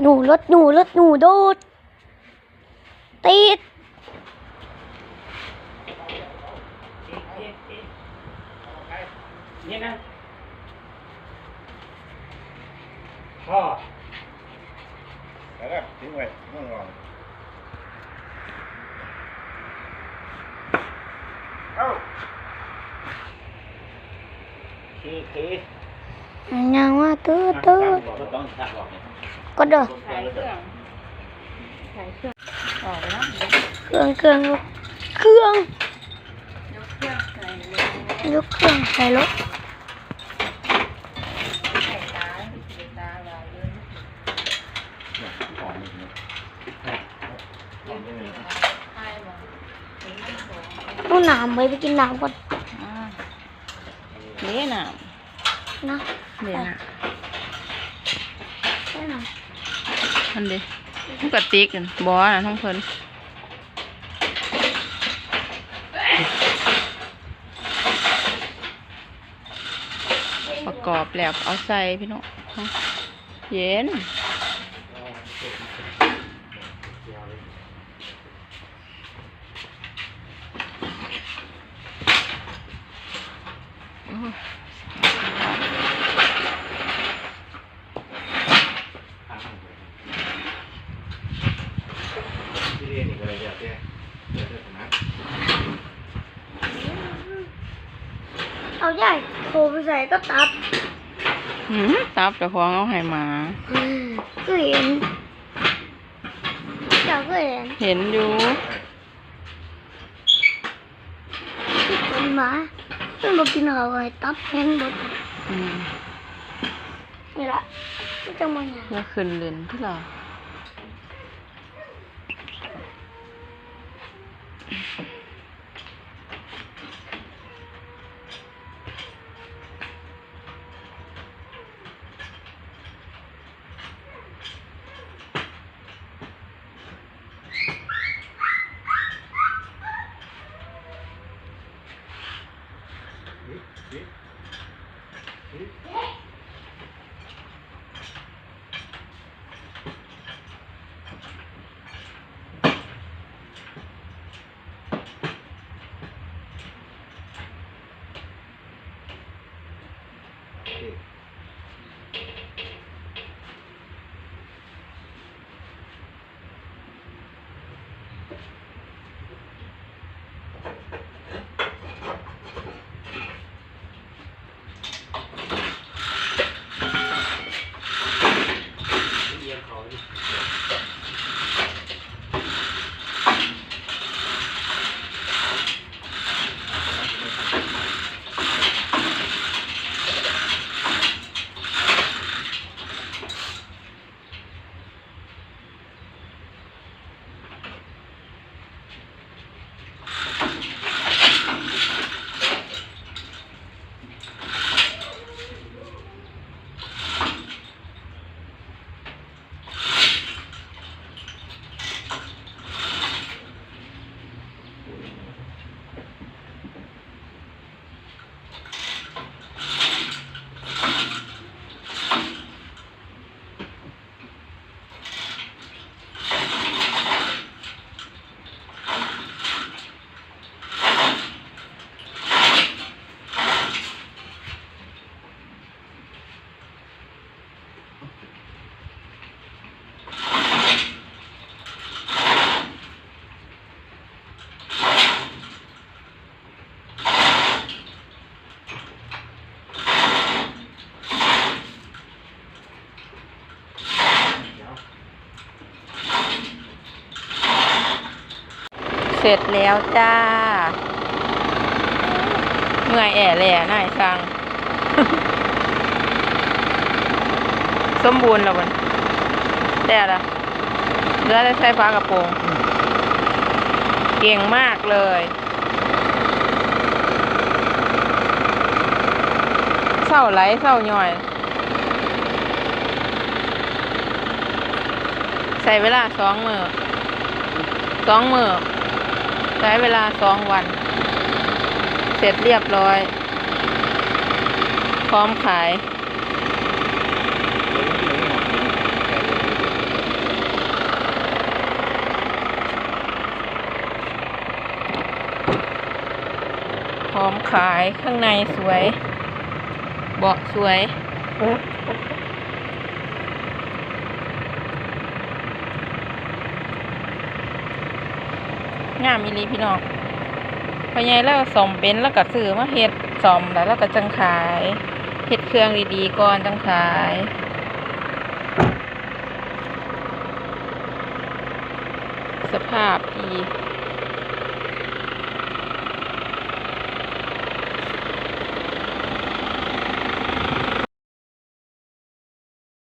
หนูรถหนูรถหนูโดดติดนี่นะพ่อแล้วก็ทิ้งไว้ห้องนอนเอ้าคือคือยังว่าตืดตืดต้องชักออกเนี่ย ก็เด้อถ่ายเครื่องถ่ายเครื่องออกไปแล้วเครื่องเครื่องเครื่องยกเครื่องใส่เลยยกเครื่องใส่รถใส่ตาใส่ตาเราเลยของนี่เนี่ยยืดยืดถ่ายบ่ถึงไม่พอเอาน้ำไปไปกินน้ำก่อนอ่านี่น่ะนะนี่น่ะใช่น้ มันดิมันกระติกกันบ่น่ะท้องเพิ่นประกอบแล้วเอาใส่พี่น้องเย็นที่เรียนอีกอะไรอย่างเงี้ยเดี๋ยวจะนะำ เอาใหญ่โทรไปใส่ก็ตัดหืมตับเจะคล้าของเอาให้หมาอืมก็เห็นเจ้าก็เห็นเห็นอยู่เป็นหมามันบอกกินเขาไอ้ตับแห้งบดอืมนี่ละมันจะมาอย่างอย่าขึ้นเล่นที่เรา เยี่ยมเขาดิ เสร็จแล้วจ้า เมื่อยแอ่แหล่นายสั่งสมบูรณ์แล้วมันแต่ละเหลือแต่ใส่ฟ้ากระโปรง เก่งมากเลย เศร้าไหลเศร้าย่อย ใส่เวลาสองมือสองมือ ใช้เวลาสองวัน เสร็จเรียบร้อย พร้อมขาย พร้อมขายข้างในสวย เบาะสวย งามอีหลีพี่น้องพอใหญ่แล้วสมเป็นแล้วก็ซื้อมาเฮ็ดสมแล้วแล้วก็จังขายเฮ็ดเครื่องดีๆก่อนจังขายสภาพดี